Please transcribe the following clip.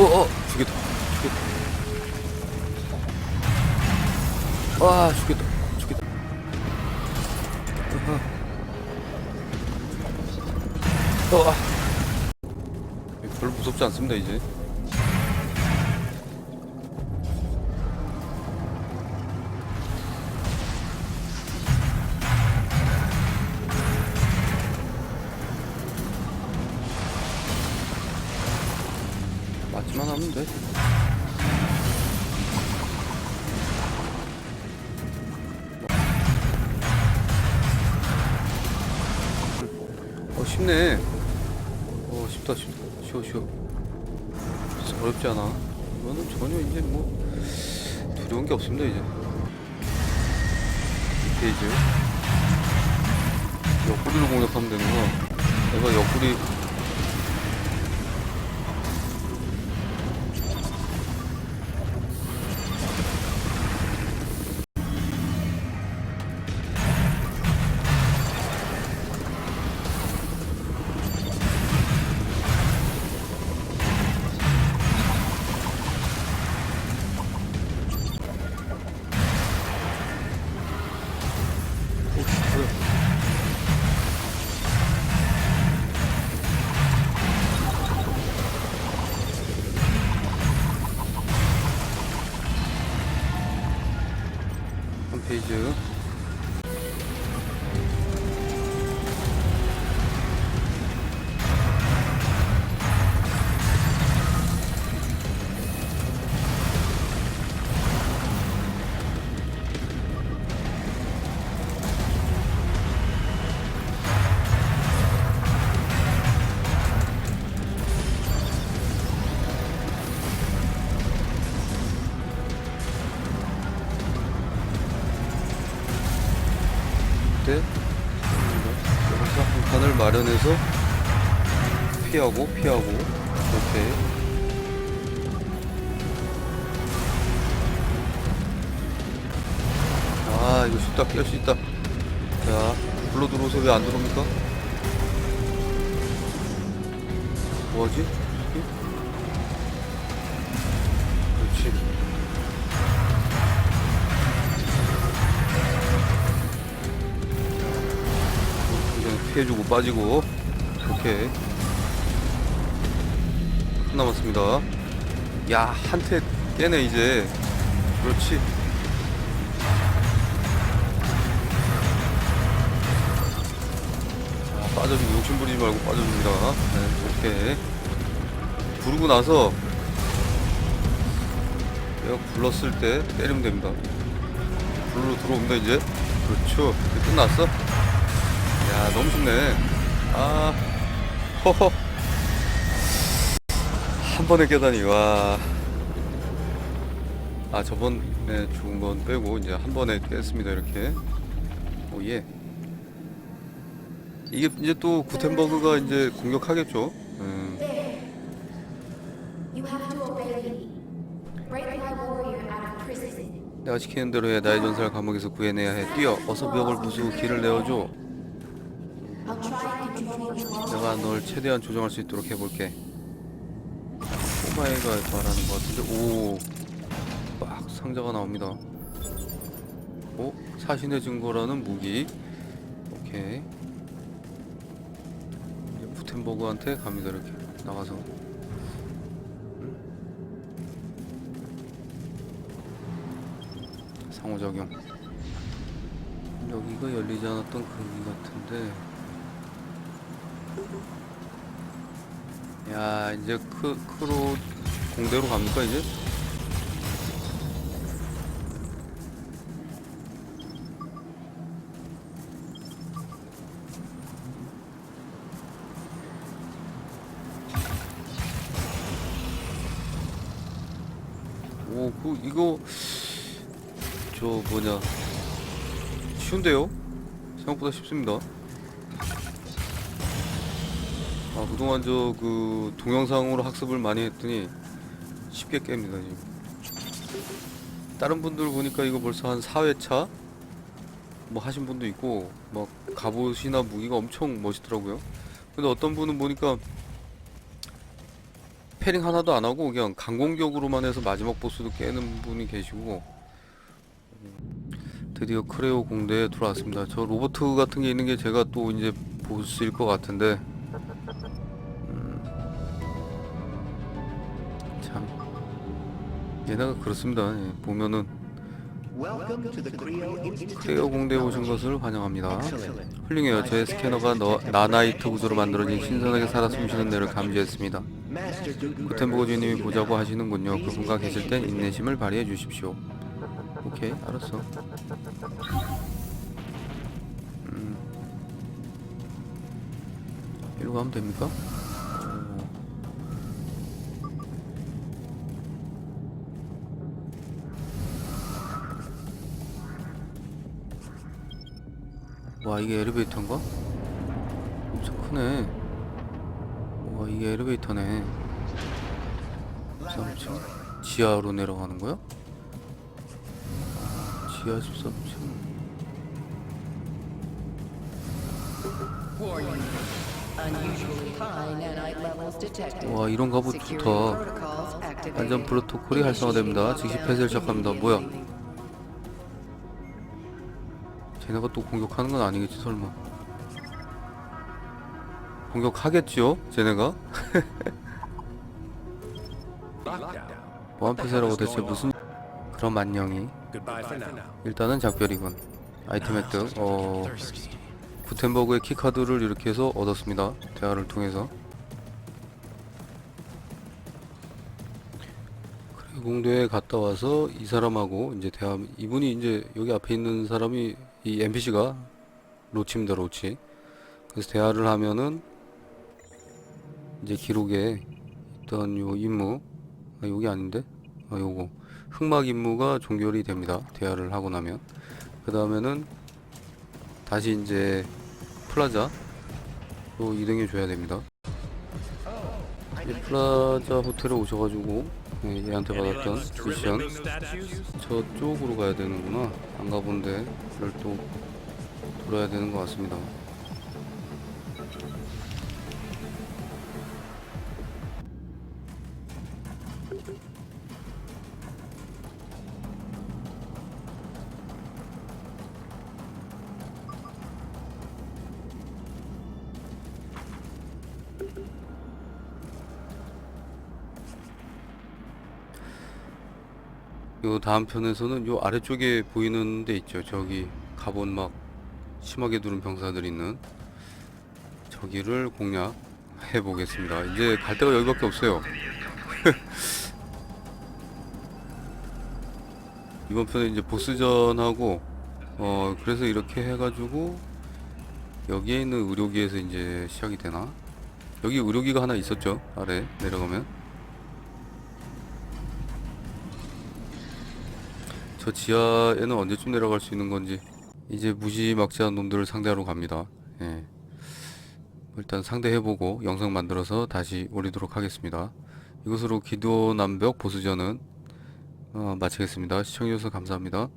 어, 어, 죽겠다. 죽겠다. 와, 죽겠다. 죽겠다. 어, 어, 아. 별로 무섭지 않습니다, 이제. 맞지만 하면 돼. 어 쉽네. 어 쉽다 쉽다 쉬워 쉬워. 어렵지 않아. 이거는 전혀 이제 뭐 두려운 게 없습니다 이제. 이 페이지. 옆구리로 공격하면 되는 거. 내가 옆구리 한 때 여기서 한 칸을 마련해서 피하고 피하고 이렇게 아 이거 쉽다 피할 수 있다 자 불러 들어오서 왜 안 들어옵니까? 뭐하지? 피해주고 빠지고 오케이 한 남았습니다. 야 한테 깨네 이제. 그렇지. 자 빠져주고 욕심 부리지 말고 빠져줍니다. 네 오케이 부르고 나서 내가 불렀을 때 때리면 됩니다. 불로 들어옵니다 이제. 그렇죠. 끝났어? 야 너무 쉽네. 아 허허. 한 번에 깨다니 와 아 저번에 죽은 건 빼고 이제 한 번에 깼습니다 이렇게. 오 예. 이게 이제 또 구텐버그가 이제 공격하겠죠? 음. 내가 시키는 대로 해. 나의 전사를 감옥에서 구해내야 해. 뛰어. 어서 벽을 부수고 길을 내어줘 내가 널 최대한 조정할 수 있도록 해볼게. 꼬마애가 말하는 것 같은데, 오, 빡 상자가 나옵니다. 오, 사신의 증거라는 무기. 오케이. 부텐버그한테 갑니다 이렇게 나가서. 상호작용. 여기가 열리지 않았던 금기 같은데. 야 이제 크 크로 공대로 갑니까 이제? 오, 그 이거 저 뭐냐 쉬운데요? 생각보다 쉽습니다. 아 그동안 저 그 동영상으로 학습을 많이 했더니 쉽게 깹니다 지금. 다른 분들 보니까 이거 벌써 한 4회차? 뭐 하신 분도 있고 막 갑옷이나 무기가 엄청 멋있더라고요. 근데 어떤 분은 보니까 스페링 하나도 안 하고 그냥 강공격으로만 해서 마지막 보스도 깨는 분이 계시고 음, 드디어 크레오 공대에 들어왔습니다. 저 로버트 같은 게 있는 게 제가 또 이제 보스일 것 같은데 얘네가 그렇습니다. 예, 보면은. 크레오 공대에 오신 것을 환영합니다. 훌륭해요. 제 스캐너가 너, 나나이트 구조로 만들어진 신선하게 살아 숨쉬는 뇌를 감지했습니다. Master Gutenberg. 구텐버그 주님이 보자고 하시는군요. 그분과 계실 땐 인내심을 발휘해 주십시오. 오케이, 알았어. 음. 이리로 가면 됩니까? 와 이게 엘리베이터인가? 엄청 크네. 와 이게 엘리베이터네. 13층 지하로 내려가는 거야? 아, 지하 13층. Unusually high nanite levels detected. 와 이런 갑옷 Security 좋다. protocols activated. 안전 프로토콜이 활성화됩니다. 즉시 폐쇄를 시작합니다. 뭐야? 쟤네가 또 공격하는 건 아니겠지 설마? 공격하겠죠? 쟤네가? 보안 폐쇄라고 대체 무슨? 그럼 안녕히. 일단은 작별이군. 아이템 획득. 어. 구텐버그의 키카드를 이렇게 해서 얻었습니다. 대화를 통해서. 공도에 갔다 와서 이 사람하고 이제 대화 이분이 이제 여기 앞에 있는 사람이 이 NPC가 로치입니다 로치. 그래서 대화를 하면은 이제 기록에 있던 요 임무 아 여기 아닌데? 아 요거. 흑막 임무가 종결이 됩니다 대화를 하고 나면. 그 다음에는 다시 이제 플라자 또 이동해 줘야 됩니다 이 플라자 호텔에 오셔가지고 예, 얘한테 받았던 미션. 저쪽으로 가야 되는구나. 안 가본 데를 또 돌아야 되는 것 같습니다 요 다음 편에서는 요 아래쪽에 보이는 데 있죠. 저기 갑옷 막 심하게 두른 병사들 있는 저기를 공략해 보겠습니다. 이제 갈 데가 여기밖에 없어요. 이번 편에 이제 보스전하고 어 그래서 이렇게 해가지고 여기에 있는 의료기에서 이제 시작이 되나? 여기 의료기가 하나 있었죠. 아래 내려가면 저 지하에는 언제쯤 내려갈 수 있는 건지 이제 무지막지한 놈들을 상대하러 갑니다. 예. 일단 상대해보고 영상 만들어서 다시 올리도록 하겠습니다. 이것으로 기도 남벽 보스전은 어, 마치겠습니다. 시청해주셔서 감사합니다.